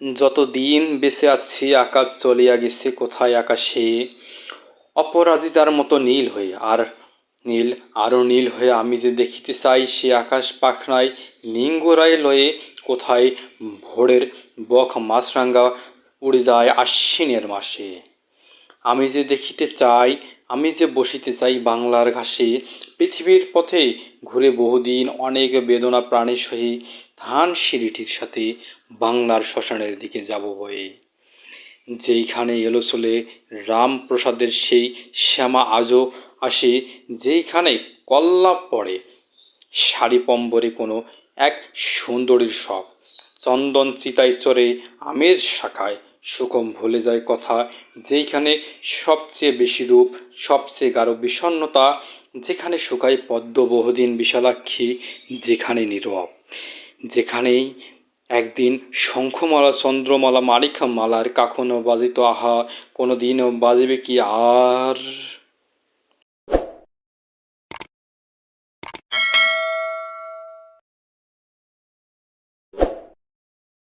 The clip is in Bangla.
যতদিন বেঁচে আছি, আকাশ চলিয়া গেছে, কোথায় আকাশে? অপরাজিতার মতো নীল হয়ে, আর নীল, আরও নীল হয়ে আমি যে দেখিতে চাই, সে আকাশ পাখনায় নিঙ্গরায় লয়ে কোথায় ভোরের বক মাছরাঙ্গা উড়ে যায় আশ্বিনের মাসে। আমি যে দেখিতে চাই, আমি যে বসিতে চাই বাংলার ঘাসে, পৃথিবীর পথে ঘুরে বহুদিন অনেক বেদনা প্রাণে সহি ধান সিঁড়িটির সাথে বাংলার শ্মশানের দিকে যাব বয়ে। যেইখানে এলো চলে রামপ্রসাদের সেই শ্যামা আজও আসে, যেইখানে কল্লাপ পড়ে। শাড়ি পম্বরে কোনো এক সুন্দরীর সব চন্দন চিতায় আমের শাখায়। সুকম ভুলে যায় কথা, যেইখানে সবচেয়ে বেশি রূপ, সবচেয়ে গাঢ় বিষণ্ণতা, যেখানে শুকায় পদ্ম বহুদিন বিশালাক্ষী, যেখানে নীরব। যেখানেই একদিন শঙ্খমালা চন্দ্রমালা মালিকা মালার কখনো বাজিত আহা কোনো দিনও বাজবে কি আর?